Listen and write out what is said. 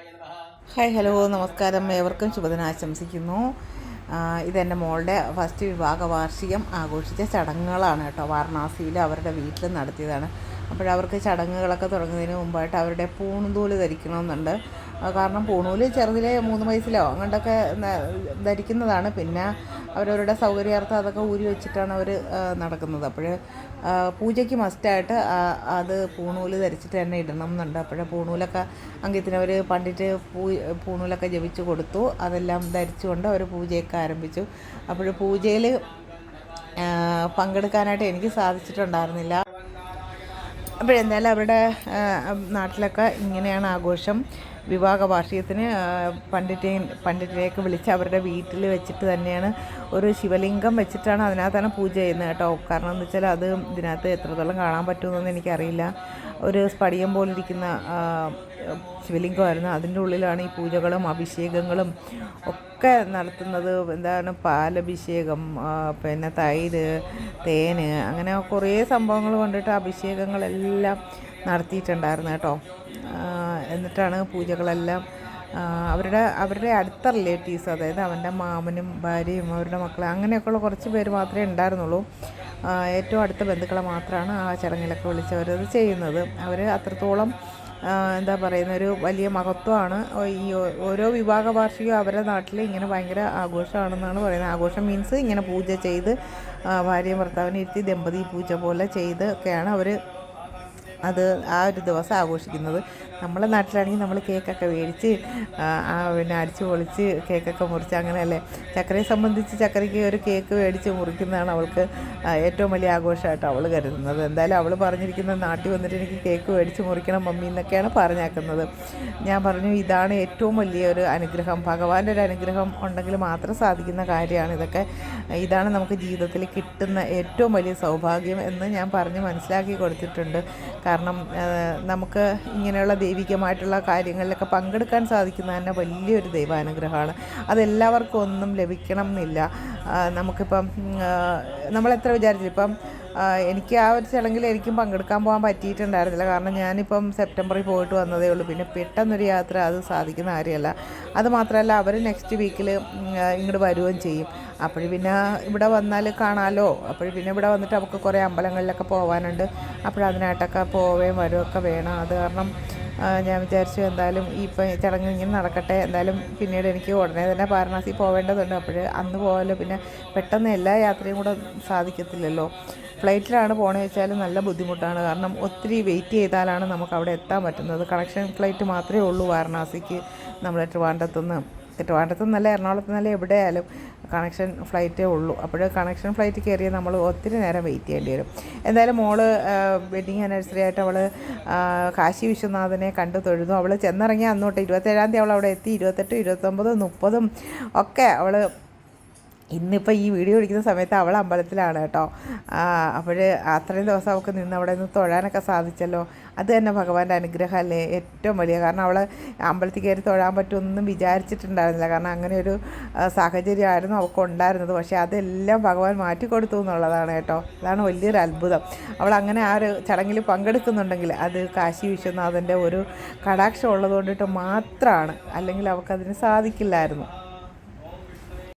Hi hello നമസ്കാരം. ഏവർക്കും ശുഭദിനം ആശംസിക്കുന്നു ഇതെന്റെ മോളുടെ ഫസ്റ്റ് വിഭാഗ വാർഷികം ആഘോഷിച്ച ചടങ്ങുകളാണ് കേട്ടോ. വാരണാസിയിൽ അവരുടെ വീട്ടിൽ നടത്തിയതാണ്. അപ്പോഴവർക്ക് ചടങ്ങുകളൊക്കെ തുടങ്ങുന്നതിന് മുമ്പായിട്ട് അവരുടെ പൂണുതൂൽ ധരിക്കണമെന്നുണ്ട്. കാരണം പൂണൂൽ ചെറുതിലെ മൂന്ന് വയസ്സിലോ അങ്ങോട്ടൊക്കെ ധരിക്കുന്നതാണ്. പിന്നെ അവരവരുടെ സൗകര്യാർത്ഥം അതൊക്കെ ഊരി വെച്ചിട്ടാണ് അവർ നടക്കുന്നത്. അപ്പോൾ പൂജയ്ക്ക് മസ്റ്റായിട്ട് അത് പൂണൂൽ ധരിച്ചിട്ട് തന്നെ ഇടണം എന്നുണ്ട്. അപ്പോഴേ പൂണൂലൊക്കെ അങ്കിത്തിന് അവർ പണ്ടിട്ട് പൂ പൂണൂലൊക്കെ ജപിച്ച് കൊടുത്തു. അതെല്ലാം ധരിച്ചുകൊണ്ട് അവർ പൂജയൊക്കെ ആരംഭിച്ചു. അപ്പോൾ പൂജയിൽ പങ്കെടുക്കാനായിട്ട് എനിക്ക് സാധിച്ചിട്ടുണ്ടായിരുന്നില്ല. അപ്പോഴെന്തായാലും അവരുടെ നാട്ടിലൊക്കെ ഇങ്ങനെയാണ് ആഘോഷം. വിവാഹ വാർഷികത്തിന് പണ്ഡിറ്റേ പണ്ഡിറ്റെ പണ്ഡിറ്റിനെയൊക്കെ വിളിച്ച് അവരുടെ വീട്ടിൽ വെച്ചിട്ട് തന്നെയാണ് ഒരു ശിവലിംഗം വെച്ചിട്ടാണ് അതിനകത്താണ് പൂജ ചെയ്യുന്നത് കേട്ടോ. കാരണം എന്ന് വെച്ചാൽ അത് ഇതിനകത്ത് എത്രത്തോളം കാണാൻ പറ്റുമെന്നൊന്നും എനിക്കറിയില്ല. ഒരു സ്പടിയം പോലിരിക്കുന്ന ഇരിക്കുന്ന ശിവലിംഗമായിരുന്നു. അതിന്റെ ഉള്ളിലാണ് ഈ പൂജകളും അഭിഷേകങ്ങളും ഒക്കെ നടത്തുന്നത്. എന്താണ് പാലഭിഷേകം പിന്നെ തൈര് തേന് അങ്ങനെ കുറേ സംഭവങ്ങൾ കൊണ്ടിട്ട് അഭിഷേകങ്ങളെല്ലാം നടത്തിയിട്ടുണ്ടായിരുന്നു കേട്ടോ. എന്നിട്ടാണ് പൂജകളെല്ലാം അവരുടെ അവരുടെ അടുത്ത റിലേറ്റീവ്സ് അതായത് അവന്റെ മാമനും ഭാര്യയും അവരുടെ മക്കളെ അങ്ങനെയൊക്കെയുള്ള കുറച്ച് പേര് മാത്രമേ ഉണ്ടായിരുന്നുള്ളൂ. ഏറ്റവും അടുത്ത ബന്ധുക്കളെ മാത്രമാണ് ആ ചടങ്ങിലൊക്കെ വിളിച്ചവരത് ചെയ്യുന്നത്. അവർ അത്രത്തോളം എന്താ പറയുന്ന ഒരു വലിയ മഹത്വമാണ്. ഈ ഓരോ വിവാഹ വാർഷികവും അവരുടെ നാട്ടിൽ ഇങ്ങനെ ഭയങ്കര ആഘോഷമാണെന്നാണ് പറയുന്നത്. ആഘോഷം മീൻസ് ഇങ്ങനെ പൂജ ചെയ്ത് ഭാര്യയും ഭർത്താവിനെ ഇരുത്തി ദമ്പതി പൂജ പോലെ ചെയ്ത് ഒക്കെയാണ് അവർ അത് ആ ഒരു ദിവസം ആഘോഷിക്കുന്നത്. നമ്മളെ നാട്ടിലാണെങ്കിൽ നമ്മൾ കേക്കൊക്കെ മേടിച്ച് ആ, പിന്നെ അടിച്ച് പൊളിച്ച് കേക്കൊക്കെ മുറിച്ച് അങ്ങനെയല്ലേ? ചക്കരയെ സംബന്ധിച്ച് ചക്കരയ്ക്ക് ഒരു കേക്ക് മേടിച്ച് മുറിക്കുന്നതാണ് അവൾക്ക് ഏറ്റവും വലിയ ആഘോഷമായിട്ട് അവൾ കരുതുന്നത്. എന്തായാലും അവൾ പറഞ്ഞിരിക്കുന്ന നാട്ടിൽ വന്നിട്ട് എനിക്ക് കേക്ക് മേടിച്ച് മുറിക്കണം മമ്മി എന്നൊക്കെയാണ് പറഞ്ഞേക്കുന്നത്. ഞാൻ പറഞ്ഞു ഇതാണ് ഏറ്റവും വലിയ ഒരു അനുഗ്രഹം. ഭഗവാന്റെ ഒരു അനുഗ്രഹം ഉണ്ടെങ്കിൽ മാത്രം സാധിക്കുന്ന കാര്യമാണ് ഇതൊക്കെ. ഇതാണ് നമുക്ക് ജീവിതത്തിൽ കിട്ടുന്ന ഏറ്റവും വലിയ സൗഭാഗ്യം എന്ന് ഞാൻ പറഞ്ഞ് മനസ്സിലാക്കി കൊടുത്തിട്ടുണ്ട്. കാരണം നമുക്ക് ഇങ്ങനെയുള്ള ദൈവികമായിട്ടുള്ള കാര്യങ്ങളിലൊക്കെ പങ്കെടുക്കാൻ സാധിക്കുന്ന തന്നെ വലിയൊരു ദൈവാനുഗ്രഹമാണ്. അതെല്ലാവർക്കും ഒന്നും ലഭിക്കണം എന്നില്ല നമുക്കിപ്പം നമ്മളെത്ര വിചാരിച്ചു ഇപ്പം എനിക്ക് ആ ഒരു ചടങ്ങിൽ എനിക്കും പങ്കെടുക്കാൻ പോകാൻ പറ്റിയിട്ടുണ്ടായിരുന്നില്ല. കാരണം ഞാനിപ്പം സെപ്റ്റംബറിൽ പോയിട്ട് വന്നതേ ഉള്ളൂ. പിന്നെ പെട്ടെന്നൊരു യാത്ര അത് സാധിക്കുന്ന കാര്യമല്ല. അതുമാത്രമല്ല അവർ നെക്സ്റ്റ് വീക്കിൽ ഇങ്ങോട്ട് വരികയും ചെയ്യും. അപ്പോൾ പിന്നെ ഇവിടെ വന്നാൽ കാണാമല്ലോ അപ്പോൾ പിന്നെ ഇവിടെ വന്നിട്ട് അവർക്ക് കുറേ അമ്പലങ്ങളിലൊക്കെ പോകാനുണ്ട്. അപ്പോഴതിനായിട്ടൊക്കെ പോവുകയും വരുമൊക്കെ വേണം. അത് കാരണം ഞാൻ വിചാരിച്ചു എന്തായാലും ഇപ്പം ചടങ്ങ് ഇങ്ങനെ നടക്കട്ടെ. എന്തായാലും പിന്നീട് എനിക്ക് ഉടനെ തന്നെ വാരണാസി പോവേണ്ടതുണ്ട്. അപ്പോൾ അന്ന് പോകാമല്ലോ പിന്നെ പെട്ടെന്ന് എല്ലാ യാത്രയും കൂടെ സാധിക്കത്തില്ലല്ലോ. ഫ്ലൈറ്റിലാണ് പോകണമെന്ന് വെച്ചാൽ നല്ല ബുദ്ധിമുട്ടാണ്. കാരണം ഒത്തിരി വെയിറ്റ് ചെയ്താലാണ് നമുക്ക് അവിടെ എത്താൻ പറ്റുന്നത്. കണക്ഷൻ ഫ്ലൈറ്റ് മാത്രമേ ഉള്ളൂ വാരണാസിക്ക്. നമ്മൾ ട്രിവാൻഡ്രത്തുനിന്ന് ട്രിവാൻഡ്രത്ത് നിന്നല്ല എറണാകുളത്ത് എവിടെയായാലും കണക്ഷൻ ഫ്ലൈറ്റേ ഉള്ളൂ. അപ്പോൾ കണക്ഷൻ ഫ്ലൈറ്റ് കയറിയാൽ നമ്മൾ ഒത്തിരി നേരം വെയിറ്റ് ചെയ്യേണ്ടി വരും. എന്തായാലും മോൾ വെഡിങ് ആനിവേഴ്സറി ആയിട്ട് അവൾ കാശി വിശ്വനാഥനെ കണ്ട് തൊഴുതും. അവൾ ചെന്നിറങ്ങിയ അന്നോട്ട് ഇരുപത്തേഴാം തീയതി അവൾ അവിടെ എത്തി. ഇരുപത്തെട്ടും ഇരുപത്തൊമ്പതും മുപ്പതും ഒക്കെ അവൾ ഇന്നിപ്പോൾ ഈ വീഡിയോ എടുക്കുന്ന സമയത്ത് അവൾ അമ്പലത്തിലാണ് കേട്ടോ. അപ്പോൾ അത്രയും ദിവസം അവൾക്ക് നിന്ന് അവിടെ നിന്ന് തൊഴാനൊക്കെ സാധിച്ചല്ലോ. അത് തന്നെ ഭഗവാന്റെ അനുഗ്രഹമല്ലേ? ഏറ്റവും വലിയ കാരണം അവൾ അമ്പലത്തിൽ കയറി തൊഴാൻ പറ്റുമെന്നും വിചാരിച്ചിട്ടുണ്ടായിരുന്നില്ല. കാരണം അങ്ങനെ ഒരു സാഹചര്യമായിരുന്നു അവൾക്ക് ഉണ്ടായിരുന്നത്. പക്ഷേ അതെല്ലാം ഭഗവാൻ മാറ്റിക്കൊടുത്തു എന്നുള്ളതാണ് കേട്ടോ. അതാണ് വലിയൊരു അത്ഭുതം. അവൾ അങ്ങനെ ആ ഒരു ചടങ്ങിൽ പങ്കെടുക്കുന്നുണ്ടെങ്കിൽ അത് കാശി വിശ്വനാഥന്റെ ഒരു കടാക്ഷം ഉള്ളത് കൊണ്ടിട്ട് മാത്രമാണ് അല്ലെങ്കിൽ അവൾക്കതിന് സാധിക്കില്ലായിരുന്നു.